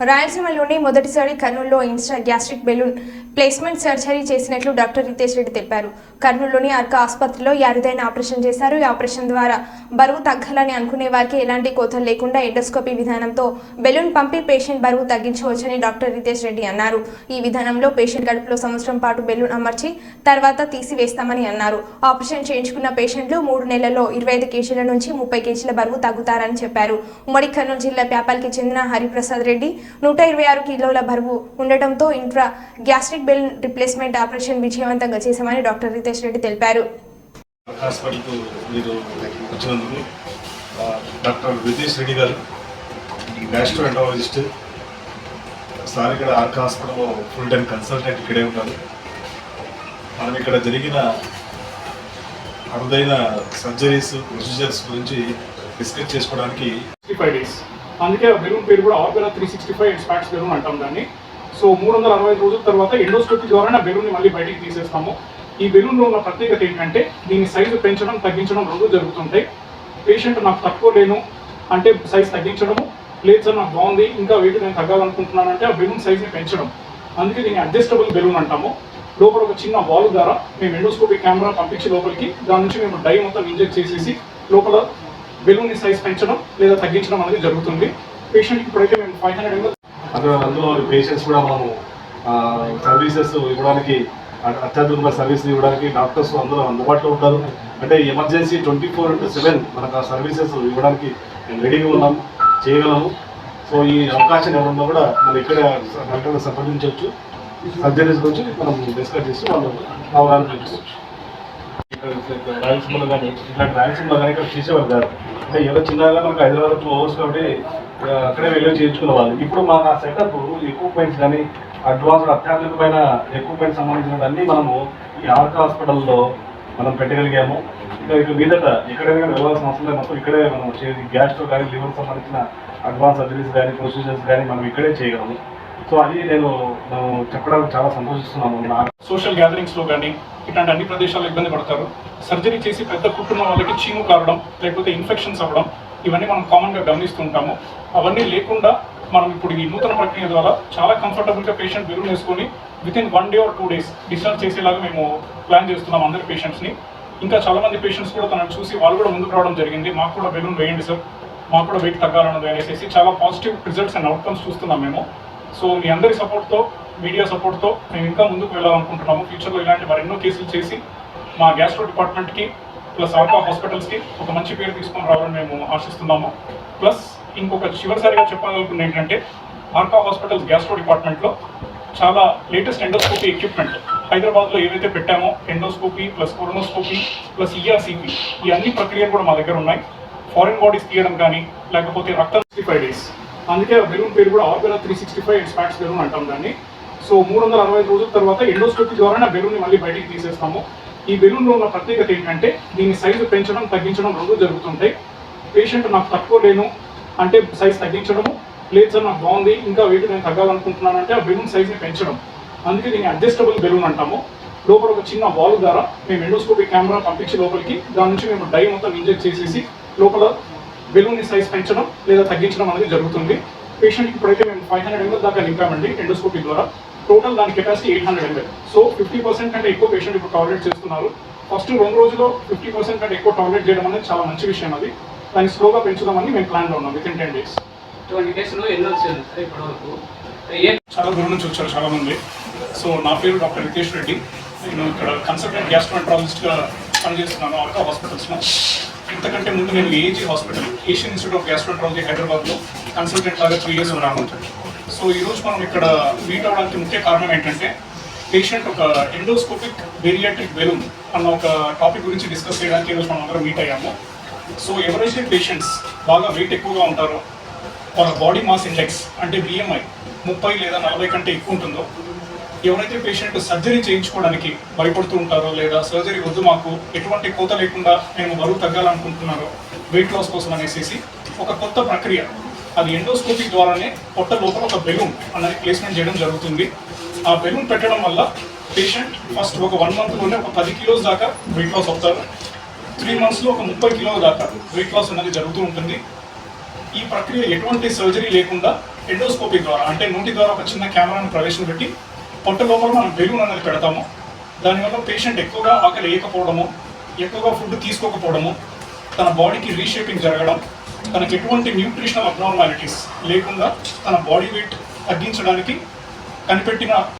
రాయలసీమలోని మొదటిసారి కర్నూలులో Insta gastric balloon placement surgery చేసినట్లు డాక్టర్ రితేష్ రెడ్డి తెలిపారు. కర్నూలులోని అర్క ఆసుపత్రిలో యారుదైన ఆపరేషన్ చేశారు. ఈ ఆపరేషన్ ద్వారా బరువు తగ్గాలని అనుకునే వారికి ఎలాంటి కోతలు లేకుండా ఎండోస్కోపీ విధానంతో బెలూన్ పంపి పేషెంట్ బరువు తగ్గించవచ్చని డాక్టర్ రితేష్ రెడ్డి అన్నారు. ఈ విధానంలో పేషెంట్ కడుపులో సంవత్సరం పాటు బెలూన్ అమర్చి తర్వాత తీసివేస్తామని అన్నారు. ఆపరేషన్ చేయించుకున్న పేషెంట్లు మూడు నెలల్లో ఇరవై ఐదు కేజీల నుంచి ముప్పై కేజీల బరువు తగ్గుతారని చెప్పారు. ఉమ్మడి కర్నూలు జిల్లా వ్యాపారికి చెందిన హరిప్రసాద్ రెడ్డి నూట ఇరవై ఆరు కిలోల బరువు ఉండటంతో intra gastric bell replacement operation విజయవంతంగా చేశామని డాక్టర్ రితేష్ రెడ్డి తెలిపారు. Doctor Vijesh Reddy garu gastroenterologist sir ఇక్కడ ఆర్క్ హాస్పిటల్లో ఫుల్ టైం కన్సల్టెంట్ ఇక్కడే ఉన్నారు. మనం ఇక్కడ జరిగిన అరుదైన సర్జరీస్ ప్రొసీజర్స్ గురించి డిస్కస్ చేసుకోవడానికి ఫైవ్ డేస్. అందుకే ఆ బెలూన్ పేరు కూడా Orbera three sixty five spots balloon అంటాం దాన్ని. సో మూడు వందల అరవై ఐదు రోజుల తర్వాత ఎండోస్కోపీ ద్వారా ఆ బెలూన్ని మళ్ళీ బయటికి తీసేస్తాము. ఈ బెలూన్లో ఉన్న ప్రత్యేకత ఏంటంటే దీని సైజు పెంచడం తగ్గించడం రెండు జరుగుతుంటాయి. పేషెంట్ నాకు తక్కువ లేను అంటే సైజ్ తగ్గించడము లేదు సార్ నాకు బాగుంది ఇంకా వెయిట్ నేను తగ్గాలనుకుంటున్నానంటే ఆ బెలూన్ సైజ్ని పెంచడం. అందుకే దీన్ని అడ్జస్టబుల్ బెలూన్ అంటాము. లోపల ఒక చిన్న వాల్ ద్వారా మేము ఎండోస్కోపీ కెమెరా పంపించి లోపలికి దాని నుంచి మేము డై మొత్తం ఇంజెక్ట్ చేసేసి లోపల బెలూన్ సైజ్ పెంచడం లేదా తగ్గించడం అనేది జరుగుతుంది. పేషెంట్ ఇప్పుడైతే మేము ఫైవ్ హండ్రెడ్ ఎంఎల్ అందులో అందులో పేషెంట్స్ కూడా మనము సర్వీసెస్ ఇవ్వడానికి అత్యాధునిక సర్వీస్ ఇవ్వడానికి డాక్టర్స్ అందులో అందుబాటులో ఉంటారు. అంటే emergency twenty four into seven మనకు ఆ సర్వీసెస్ ఇవ్వడానికి మేము రెడీగా ఉన్నాం చేయగలము. సో ఈ అవకాశం ఎవరున్నా కూడా మనం ఇక్కడ డాక్టర్ని సంప్రదించవచ్చు. సర్జరీస్ గురించి మనం డిస్కస్ చేసి వాళ్ళు అవగాహన పెంచుకోవచ్చు. ఇక్కడ ఇక్కడ రాయలసీమలో కానీ ఇట్లాంటి రాయలసీమలో కానీ ఇక్కడ చేసేవారు కాదు. అంటే ఏదో చిన్నగా మనకు హైదరాబాద్ ఓవర్స్ కాబట్టి అక్కడే వెళ్ళి చేయించుకునే వాళ్ళు. ఇప్పుడు మన సెటప్ ఎక్విప్మెంట్స్ కానీ అడ్వాన్స్డ్ అత్యాధునికమైన ఎక్విప్మెంట్ సంబంధించిన అన్నీ మనము ఈ ఆర్కా హాస్పిటల్లో మనం పెట్టగలిగాము. ఇంకా ఇక మీదట ఎక్కడైనా వెళ్ళాల్సిన అవసరం లేదు. మొత్తం ఇక్కడే మనం చేసి గ్యాస్ట్రో కానీ లివర్ సంబంధించిన అడ్వాన్స్ సర్జరీస్ కానీ ప్రొసీజర్స్ కానీ మనం ఇక్కడే చేయగలము. సో అది నేను చెప్పడానికి చాలా సంతోషిస్తున్నాను. సోషల్ గ్యాదరింగ్స్లో కానీ ఇట్లాంటి అన్ని ప్రదేశాల్లో ఇబ్బంది పడతారు. సర్జరీ చేసి పెద్ద కుటుంబం వాళ్ళకి చీము కారడం లేకపోతే ఇన్ఫెక్షన్స్ అవ్వడం ఇవన్నీ మనం కామన్గా అవన్నీ లేకుండా మనం ఇప్పుడు ఈ నూతన ప్రక్రియ ద్వారా చాలా కంఫర్టబుల్గా పేషెంట్ బెలూన్ వేసుకొని within one day or two days discharge చేసేలాగా మేము ప్లాన్ చేస్తున్నాం అందరి పేషెంట్స్ని. ఇంకా చాలా మంది పేషెంట్స్ కూడా తనను చూసి వాళ్ళు కూడా ముందుకు రావడం జరిగింది. మాకు కూడా బెలూన్ వేయండి సార్. మాకు కూడా వెయిట్ తగ్గాలన్నది అనేసి చాలా పాజిటివ్ రిజల్ట్స్ అండ్ అవుట్కమ్స్ చూస్తున్నాం మేము. సో మీ అందరి సపోర్ట్తో మీడియా సపోర్ట్తో మేము ఇంకా ముందుకు వెళ్ళాలనుకుంటున్నాము ఫ్యూచర్లో ఇలాంటి మరెన్నో కేసులు చేసి మా గ్యాస్ట్రో డిపార్ట్మెంట్కి ప్లస్ ఆర్కా హాస్పిటల్స్కి ఒక మంచి పేరు తీసుకొని రావాలని మేము ఆశిస్తున్నాము. ప్లస్ ఇంకొక చివరిసారిగా చెప్పాలనుకున్న ఏంటంటే ఆర్కా హాస్పిటల్స్ గ్యాస్ట్రో డిపార్ట్మెంట్లో చాలా లేటెస్ట్ ఎండోస్కోపీ ఎక్విప్మెంట్ హైదరాబాద్లో ఏవైతే పెట్టామో endoscopy plus colonoscopy plus ERCP ఈ అన్ని ప్రక్రియలు కూడా మా దగ్గర ఉన్నాయి. ఫారిన్ బాడీస్ తీయడం కానీ లేకపోతే రక్తం సిక్స్టీ ఫైవ్ డేస్. అందుకే ఆ బెలూన్ పేరు కూడా Orbera three sixty five spots balloon అంటాం దాన్ని. సో మూడు వందల అరవై ఐదు రోజుల తర్వాత ఎండోస్కోపీ ద్వారా బెలూన్ని మళ్ళీ బయటికి తీసేస్తాము. ఈ బెలూన్లో ఉన్న ప్రత్యేకత ఏంటంటే దీని సైజు పెంచడం తగ్గించడం రెండు జరుగుతుంటాయి. పేషెంట్ నాకు తక్కువ లేను అంటే సైజ్ తగ్గించడము. లేదు సార్ నాకు బాగుంది ఇంకా వెయిట్ నేను తగ్గాలనుకుంటున్నాను అంటే ఆ బెలూన్ సైజ్ని పెంచడం. అందుకే దీన్ని అడ్జస్టబుల్ బెలూన్ అంటాము. లోపల ఒక చిన్న వాల్ ద్వారా మేము ఎండోస్కోపీ కెమెరా పంపించి లోపలికి దాని నుంచి మేము డై మొత్తం ఇంజెక్ట్ చేసేసి లోపల బెలూన్ సైజ్ పెంచడం లేదా తగ్గించడం అనేది జరుగుతుంది. పేషెంట్ ఇప్పుడైతే మేము ఫైవ్ హండ్రెడ్ ఎంఎల్ దాకా నింపామండి ఎండోస్కోపీ ద్వారా. టోటల్ దాని capacity eight hundred ML so fifty percent కంటే ఎక్కువ పేషెంట్ ఇప్పుడు టాయిలెట్ చేస్తున్నారు. ఫస్ట్ రెండు రోజుల్లో ఫిఫ్టీ పర్సెంట్ కంటే ఎక్కువ టాయిలెట్ చేయడం అనేది చాలా మంచి విషయం అది. దాన్ని స్లోగా పెంచుదామని మేము ప్లాన్లో ఉన్నాం within ten days twenty డేస్లో ఎన్ని వచ్చారు సార్ ఇప్పటి వరకు? ఏం చాలా దూరం నుంచి వచ్చారు చాలా మంది. సో నా పేరు డాక్టర్ రితేష్ రెడ్డి. నేను ఇక్కడ కన్సల్టెంట్ గ్యాస్ట్రోంట్రాలజిస్ట్గా పనిచేస్తున్నాను ఆర్కా హాస్పిటల్స్లో. అంతకంటే ముందు నేను AG hospital Asian Institute of Gastroenterology హైదరాబాద్లో కన్సల్టెంట్ లాగా త్రీ ఇయర్స్ ఉన్నాను సో ఈరోజు మనం ఇక్కడ మీట్ అవ్వడానికి ముఖ్య కారణం ఏంటంటే పేషెంట్ ఒక ఎండోస్కోపిక్ బేరియాట్రిక్ బెలూన్ అన్న ఒక టాపిక్ గురించి డిస్కస్ చేయడానికి ఈరోజు మనం అందరం మీట్ అయ్యాము. సో ఎవరైతే పేషెంట్స్ బాగా వెయిట్ ఎక్కువగా ఉంటారో వాళ్ళ బాడీ మాస్ ఇండెక్స్ అంటే బిఎంఐ ముప్పై లేదా నలభై కంటే ఎక్కువ ఉంటుందో ఎవరైతే పేషెంట్ సర్జరీ చేయించుకోవడానికి భయపడుతూ ఉంటారో లేదా సర్జరీ వద్దు మాకు ఎటువంటి కోత లేకుండా మేము బరువు తగ్గాలనుకుంటున్నారో వెయిట్ లాస్ కోసం అనేసి ఒక కొత్త ప్రక్రియ. అది ఎండోస్కోపీ ద్వారానే పొట్ట లోపల ఒక బెలూన్ అనేది ప్లేస్మెంట్ చేయడం జరుగుతుంది. ఆ బెలూన్ పెట్టడం వల్ల పేషెంట్ ఫస్ట్ ఒక వన్ మంత్లోనే ఒక పది కిలోస్ దాకా వెయిట్ లాస్ అవుతారు. త్రీ మంత్స్లో ఒక ముప్పై కిలో దాకా వెయిట్ లాస్ అనేది జరుగుతూ ఉంటుంది. ఈ ప్రక్రియ ఎటువంటి సర్జరీ లేకుండా ఎండోస్కోపీ ద్వారా అంటే నోటి ద్వారా ఒక చిన్న కెమెరాను ప్రవేశపెట్టి పొట్ట లోపల మనం బెలూన్ అనేది పెడతాము. దానివల్ల పేషెంట్ ఎక్కువగా ఆకలి వేయకపోవడము ఎక్కువగా ఫుడ్ తీసుకోకపోవడము తన బాడీకి రీషేపింగ్ జరగడం తనకి ఎటువంటి న్యూట్రిషనల్ అబ్నార్మాలిటీస్ లేకుండా తన బాడీ వెయిట్ తగ్గించడానికి కనిపెట్టిన